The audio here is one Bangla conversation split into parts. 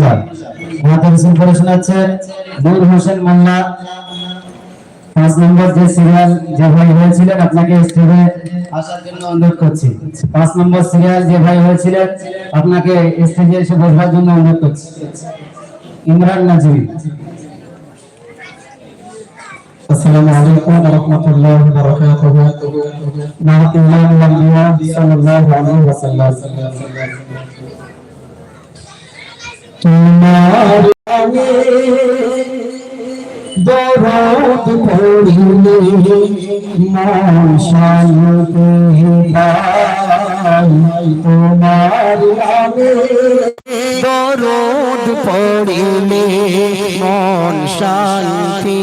অনুসার আমাদের রসুল পড়ে শোনাচ্ছেন নূর হোসেন মোল্লা পাঁচ নম্বর যে সিরিয়াল যে ভাই হয়েছিলেন আপনাকে স্টেজে আসার জন্য অনুরোধ করছি পাঁচ নম্বর সিরিয়াল যে ভাই হয়েছিলেন আপনাকে স্টেজে এসে বসবার জন্য অনুরোধ করছি ইমরান নাজির السلام عليكم ورحمة الله وبركاته نعت الله الأنبياء صلى الله عليه وسلم তোমার দরদ পড়িলে মন শান্তি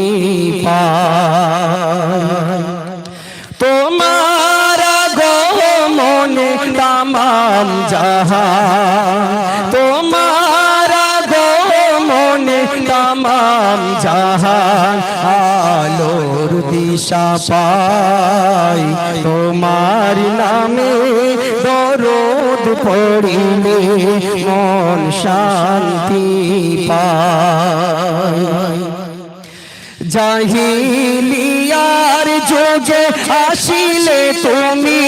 তোমার পড়িলে মন তোমার তামাম জাহান, আলোর দিশা পাই। তোমার নামে দরদ পড়িলে মন শান্তি পায় জাহিলিয়ার যোগে আসিলে তুমি,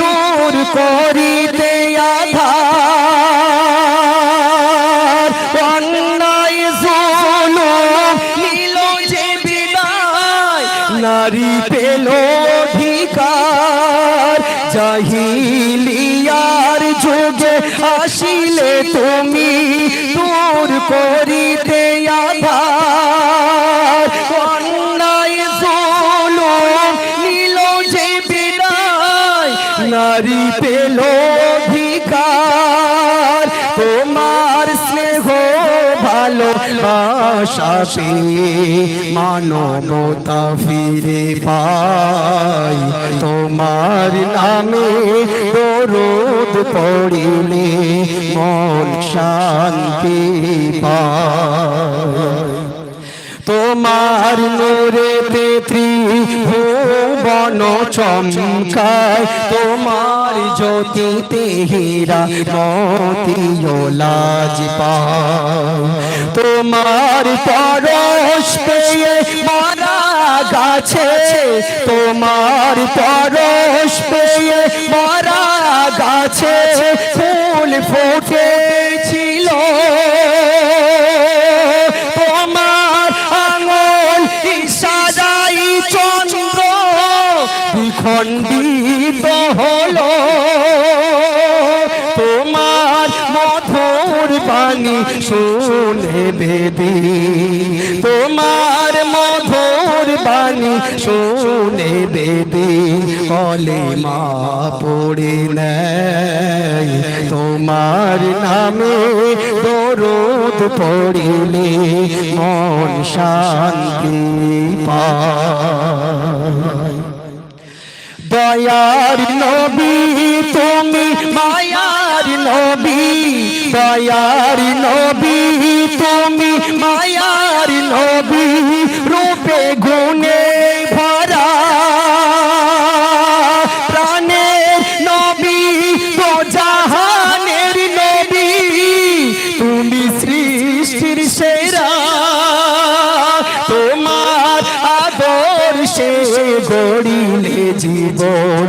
দূর করিতে আধার নারী পেল অধিকার। জাহিলিয়ার যুগে আসিলে তুমি দূর করিতে আধার। অন্যায় জুলুম নিল যে বিদায়, নারী পেল বাসাপে মানবতা ফিরে পাই। তোমার নামে দরদ পড়িলে মন শান্তি পায়। তোমার নূরে পেত্রী ভুবন চমকায়। তোমার জ্যোতিতে হীরা মতিও লাজ পায়। তোমার পরশ পেয়ে মারা গাছে। তোমার পরশ পেয়ে মারা গাছে। ফুল ফুটেছিল তোমার আঙুল ইশারাই চন্দ্র। বিখণ্ডিত শুনে বেদি তোমার মধুর বাণী শুনে বেদি কলে মা পড়ে নেয় তোমার নামে দরদ পড়িলে মন শান্তি পায়। দয়ার নবী, তুমি মায়ার নবী, দয়ার নবী, তুমি মায়ার নবী, রূপে গুণে ভরা। প্রাণের নবী তো জাহানের নবী, তুমি সৃষ্টির সেরা। তোমার আদর্শে গড়িলে জীবন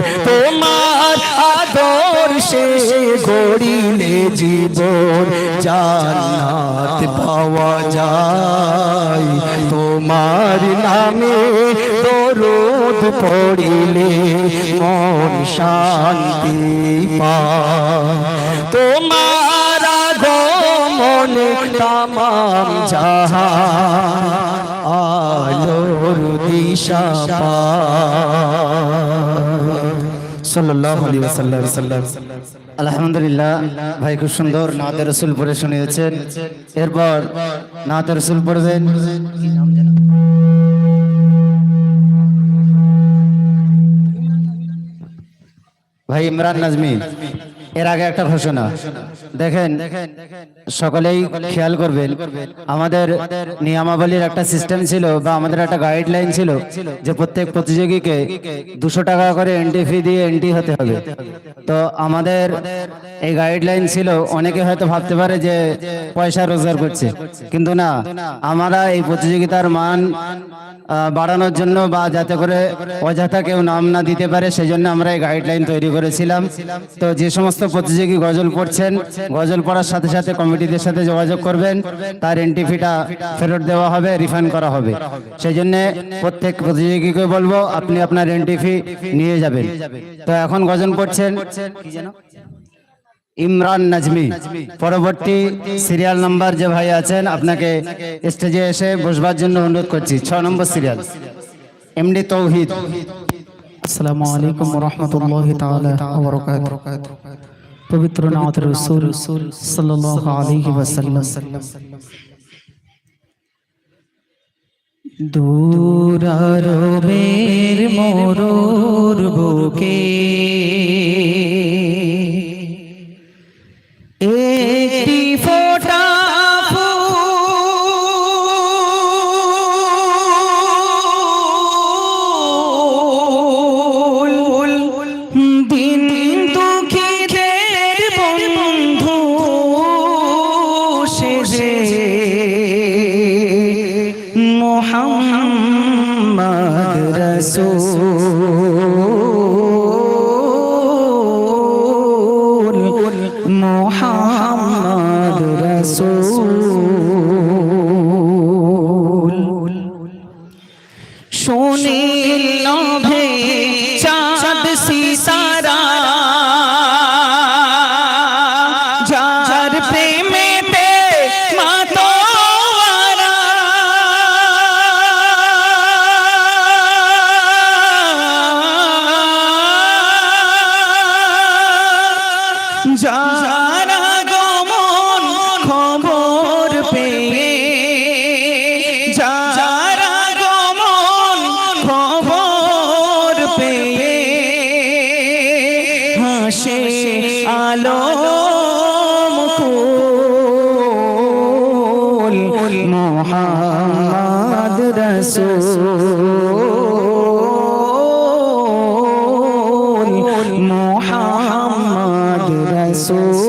গড়িলে জীবন জান্নাত পাওয়া যায়। তোমার নামে দরদ পড়িলে মন শান্তি পায়। তোমার আগমনে তামাম জাহান আলোর দিশা পায়। সাল্লাল্লাহু আলাইহি ওয়াসাল্লাম। আলহামদুলিল্লাহ, ভাই খুব সুন্দর নাতের রসুল পড়ে শুনিয়েছেন। এরপর নাতের রসুল পড়বেন। ভাই ইমরান নাজমি, এর আগে একটা ঘোষণা। দেখেন, সকলেই খেয়াল করবেন, আমাদের নিয়মাবলীর একটা সিস্টেম ছিল বা আমাদের একটা গাইডলাইন ছিল যে প্রত্যেক প্রতিযোগীকে দুশো টাকা করে এন্ট্রি ফি দিয়ে এন্ট্রি হতে হবে। তো আমাদের এই গাইডলাইন ছিল, অনেকে হয়তো ভাবতে পারে যে পয়সা রোজগার করছে। কিন্তু না, আমরা এই প্রতিযোগিতার মান বাড়ানোর জন্য বা যাতে করে অযথা কেউ নাম না দিতে পারে সেই জন্য আমরা এই গাইডলাইন তৈরি করেছিলাম। তো যে সমস্ত প্রতিযোগী গজল পড়ছেন গজল পড়ার সাথে সাথে কমিটিদের সাথে যোগাযোগ করবেন। তার এন্ট্রি ফিটা ফেরত দেওয়া হবে রিফান্ড করা হবে। সেই জন্য প্রত্যেক প্রতিযোগীকে বলব আপনি আপনার এন্ট্রি ফি নিয়ে যাবেন। তো এখন গজল পড়ছেন। ইমরান নাজমি। পরবর্তী সিরিয়াল নাম্বার যে ভাই আছেন আপনাকে স্টেজে এসে বসবার জন্য অনুরোধ করছি। ছ নম্বর সিরিয়াল এমডি তৌহিদ আসসালামু আলাইকুম রহমতুল্লাহ তাআলা ওয়া বারাকাতুহু। পবিত্র নাত রাসূল সাল্লাল্লাহু আলাইহি ওয়াসাল্লাম। দূরারবের মোরর বুকে মোহাম্মদ রসূল।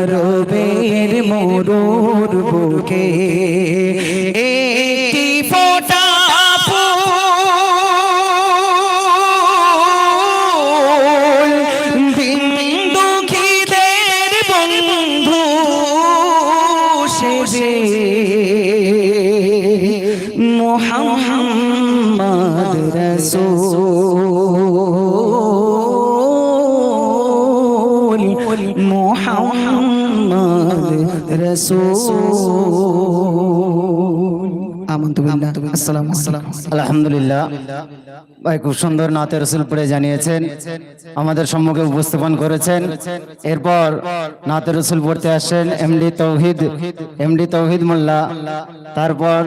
দূরারবের মরুর বুকে। আমন্তু আসসালামু আলাইকুম। আলহামদুলিল্লাহ। ভাই খুব সুন্দর নাতে রসুল পড়ে জানিয়েছেন। আমাদের সম্মুখে উপস্থাপন করেছেন। এরপর নাতে রসুল পড়তে আসেন এমডি তৌহিদ এমডি তৌহিদ মোল্লা। তারপর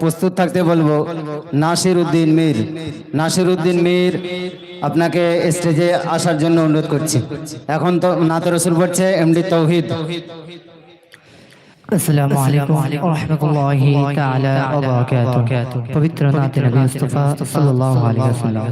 প্রস্তুত থাকতে বলব নাসির উদ্দিন মীর। নাসির উদ্দিন মীর আপনাকে স্টেজে আসার জন্য অনুরোধ করছি। এখন তো নাতে রসুল পড়ছে এমডি তৌহিদ। السلام عليكم ورحمة الله تعالى وبركاته. فبترنات النبي المصطفى صلى الله عليه وسلم.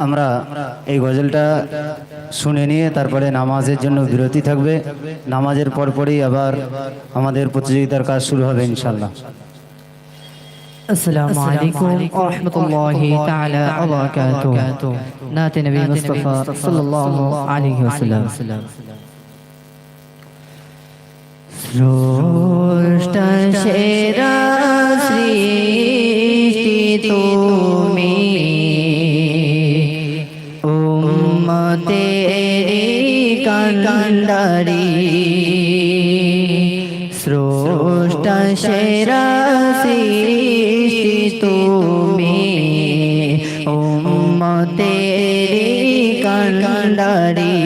আমরা এই গজলটা শুনে নিয়ে তারপরে নামাজের জন্য বিরতি থাকবে নামাজের পরপরই আবার আমাদের প্রতিযোগিতার কাজ শুরু হবে ইনশাল্লাহ السلام عليكم ورحمة الله تعالى وبركاته نات نبي مصطفى صلى الله عليه وسلم স্রষ্টা সেরা সৃষ্টি তুমি কান্ডারি স্রষ্টা সেরা সৃষ্টি তুমি উম্মতেরি কান্ডারি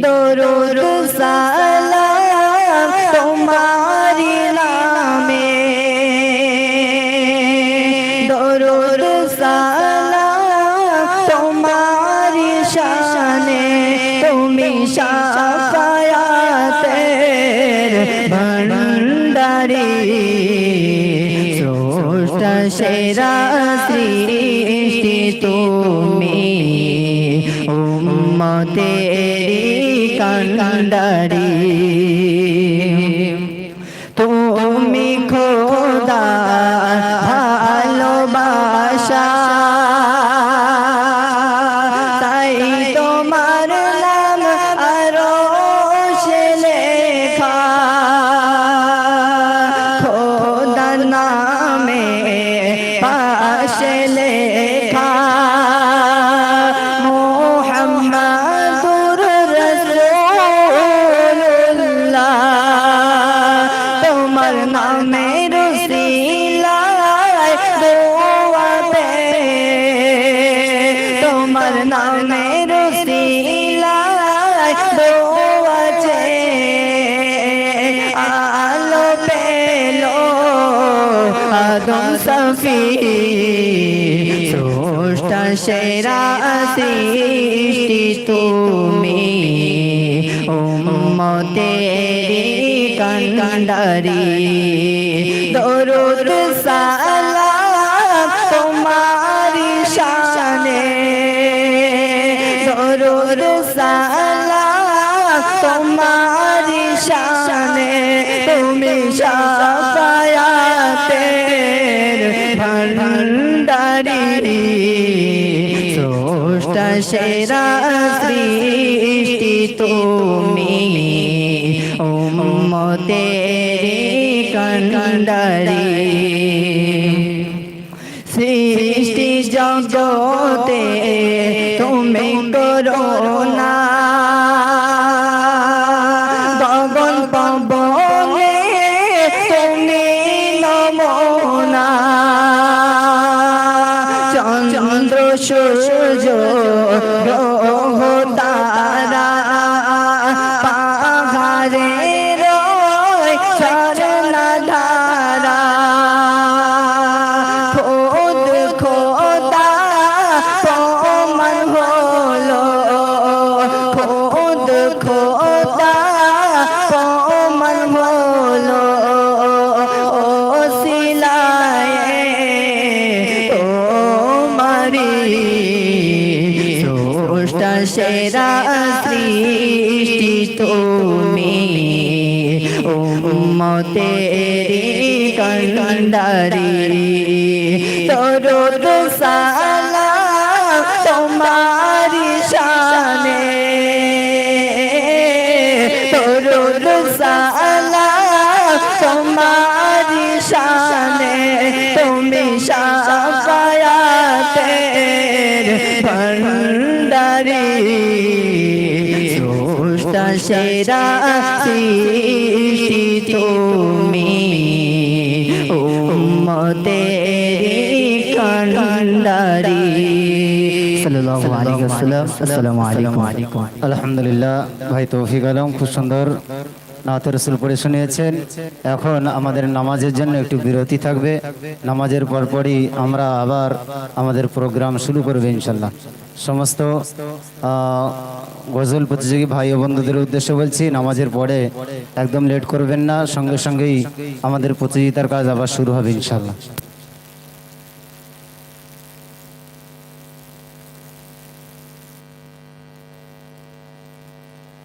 দরুদ তুমি খোদা তোমার নামের দোয়াছে আলো পেল আদম সফি স্রষ্টা সেরা সৃষ্টি তুমি। উম্মতেরি কান্ডারি দরুদ শানে তুমি সাফায়াতে ভান্ডারি স্রষ্টা সেরা সৃষ্টি তুমি। উম্মতেরি চন্দ্র সূর্য উম্মতেরি কান্ডারি কান্ডারি সাল্লাল্লাহু আলাইহি ওয়াসাল্লাম আসসালামু আলাইকুম আলহামদুলিল্লাহ ভাই তৌফিক আলম খুব সুন্দর নাত রসুল পড়ে শুনিয়েছেন এখন আমাদের নামাজের জন্য একটু বিরতি থাকবে। নামাজের পরপরই আমরা আবার আমাদের প্রোগ্রাম শুরু করবে ইনশাল্লাহ সমস্ত গজল প্রতিযোগী ভাই ও বন্ধুদের উদ্দেশ্যে বলছি নামাজের পরে একদম লেট করবেন না। সঙ্গে সঙ্গেই আমাদের প্রতিযোগিতার কাজ আবার শুরু হবে ইনশাল্লাহ